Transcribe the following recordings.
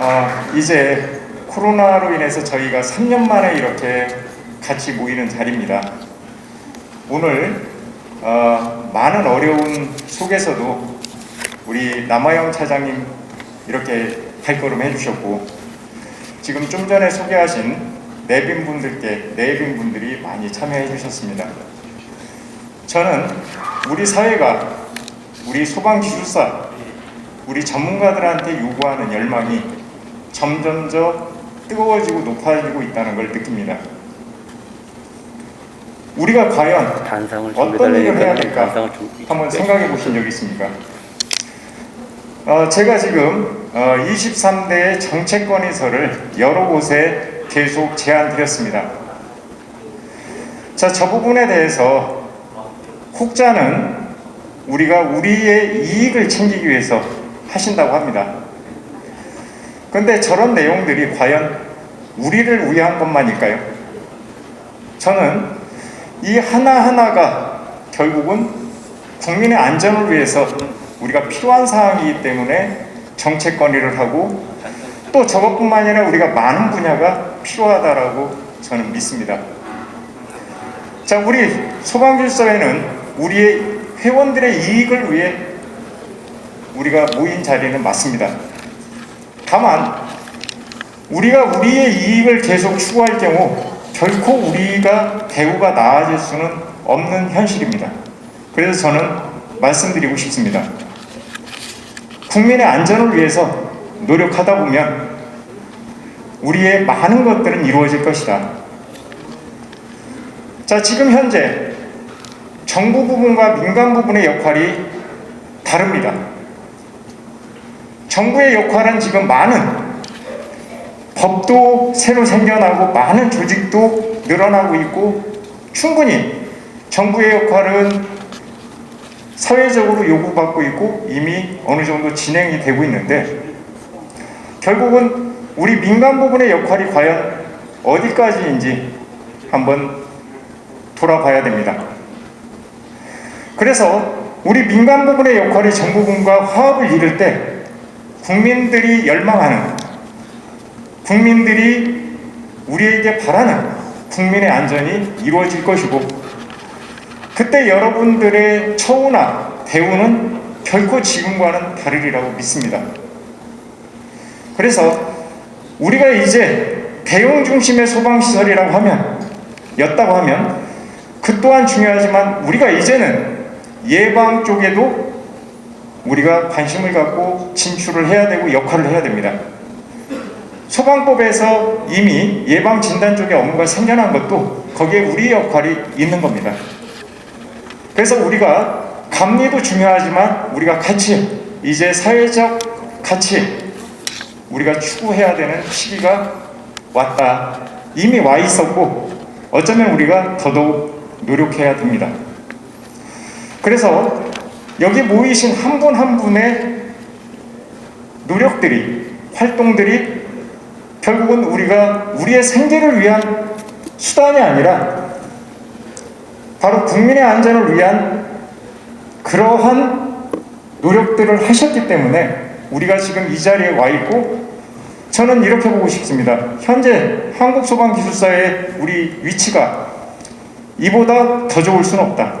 어, 이제 코로나로 인해서 저희가 3년 만에 이렇게 같이 모이는 자리입니다. 오늘 어, 많은 어려운 속에서도 우리 남아영 차장님 이렇게 발걸음 해주셨고 지금 좀 전에 소개하신 내빈 분들께 내빈 분들이 많이 참여해 주셨습니다. 저는 우리 사회가 우리 소방기술사 우리 전문가들한테 요구하는 열망이 점점점 뜨거워지고 높아지고 있다는 걸 느낍니다. 우리가 과연 어떤 일을 해야 될까 한번 생각해 보신 적 있습니까? 어, 제가 지금 어, 23대의 정책 건의서를 여러 곳에 계속 제안 드렸습니다. 자, 저 부분에 대해서 혹자는 우리가 우리의 이익을 챙기기 위해서 하신다고 합니다. 근데 저런 내용들이 과연 우리를 위한 것만일까요? 저는 이 하나하나가 결국은 국민의 안전을 위해서 우리가 필요한 사항이기 때문에 정책 건의를 하고 또 저것뿐만 아니라 우리가 많은 분야가 필요하다라고 저는 믿습니다. 자, 우리 소방질서에는 우리의 회원들의 이익을 위해 우리가 모인 자리는 맞습니다. 다만 우리가 우리의 이익을 계속 추구할 경우 결코 우리가 대우가 나아질 수는 없는 현실입니다. 그래서 저는 말씀드리고 싶습니다. 국민의 안전을 위해서 노력하다 보면 우리의 많은 것들은 이루어질 것이다. 자, 지금 현재 정부 부분과 민간 부분의 역할이 다릅니다. 정부의 역할은 지금 많은 법도 새로 생겨나고 많은 조직도 늘어나고 있고 충분히 정부의 역할은 사회적으로 요구받고 있고 이미 어느 정도 진행이 되고 있는데 결국은 우리 민간 부분의 역할이 과연 어디까지인지 한번 돌아봐야 됩니다. 그래서 우리 민간 부분의 역할이 정부 부분과 화합을 이룰 때 국민들이 열망하는 국민들이 우리에게 바라는 국민의 안전이 이루어질 것이고 그때 여러분들의 처우나 대우는 결코 지금과는 다르리라고 믿습니다. 그래서 우리가 이제 대응 중심의 소방시설이라고 하면 였다고 하면 그 또한 중요하지만 우리가 이제는 예방 쪽에도 우리가 관심을 갖고 진출을 해야 되고 역할을 해야 됩니다. 소방법에서 이미 예방 진단 쪽에 업무가 생겨난 것도 거기에 우리의 역할이 있는 겁니다. 그래서 우리가 감리도 중요하지만 우리가 같이 이제 사회적 가치 우리가 추구해야 되는 시기가 왔다. 이미 와 있었고 어쩌면 우리가 더더욱 노력해야 됩니다. 그래서 여기 모이신 한분한 분의 노력들이 활동들이 결국은 우리가 우리의 생계를 위한 수단이 아니라 바로 국민의 안전을 위한 그러한 노력들을 하셨기 때문에 우리가 지금 이 자리에 와 있고 저는 이렇게 보고 싶습니다. 현재 한국소방기술사의 우리 위치가 이보다 더 좋을 수는 없다.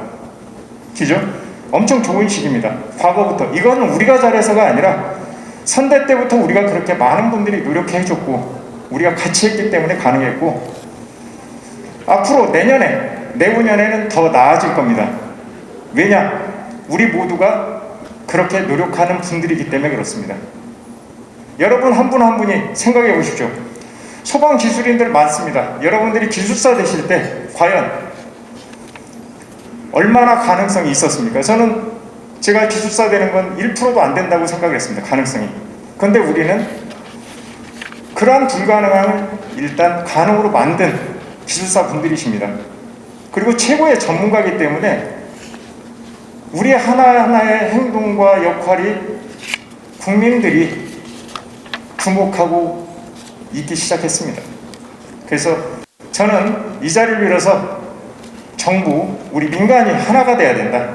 그죠? 엄청 좋은 시기입니다. 과거부터. 이거는 우리가 잘해서가 아니라 선대 때부터 우리가 그렇게 많은 분들이 노력해 줬고 우리가 같이 했기 때문에 가능했고 앞으로 내년에 내후년에는 더 나아질 겁니다. 왜냐? 우리 모두가 그렇게 노력하는 분들이기 때문에 그렇습니다. 여러분 한 분한 분이 생각해 보십시오. 소방 기술인들 많습니다. 여러분들이 기술사 되실 때 과연 얼마나 가능성이 있었습니까? 저는 제가 기술사 되는 건 1%도 안 된다고 생각을 했습니다. 가능성이. 그런데 우리는 그러한 불가능함을 일단 가능으로 만든 기술사 분들이십니다. 그리고 최고의 전문가이기 때문에 우리 하나하나의 행동과 역할이 국민들이 주목하고 있기 시작했습니다. 그래서 저는 이 자리를 빌어서 정부, 우리 민간이 하나가 돼야 된다.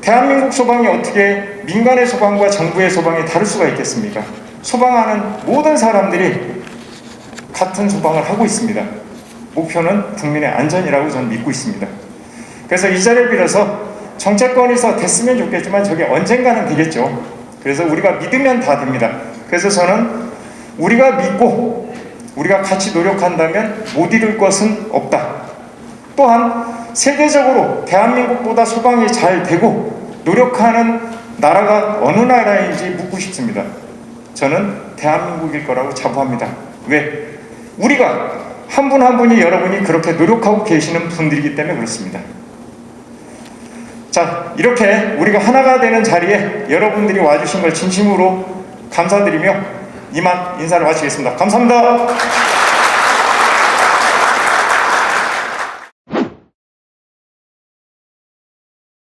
대한민국 소방이 어떻게 민간의 소방과 정부의 소방이 다를 수가 있겠습니까? 소방하는 모든 사람들이 같은 소방을 하고 있습니다. 목표는 국민의 안전이라고 저는 믿고 있습니다. 그래서 이 자리를 빌어서 정책권에서 됐으면 좋겠지만 저게 언젠가는 되겠죠. 그래서 우리가 믿으면 다 됩니다. 그래서 저는 우리가 믿고 우리가 같이 노력한다면 못 이룰 것은 없다. 또한 세계적으로 대한민국보다 소방이 잘 되고 노력하는 나라가 어느 나라인지 묻고 싶습니다. 저는 대한민국일 거라고 자부합니다. 왜? 우리가 한분한 분이 여러분이 그렇게 노력하고 계시는 분들이기 때문에 그렇습니다. 자, 이렇게 우리가 하나가 되는 자리에 여러분들이 와주신 걸 진심으로 감사드리며 이만 인사를 마치겠습니다. 감사합니다.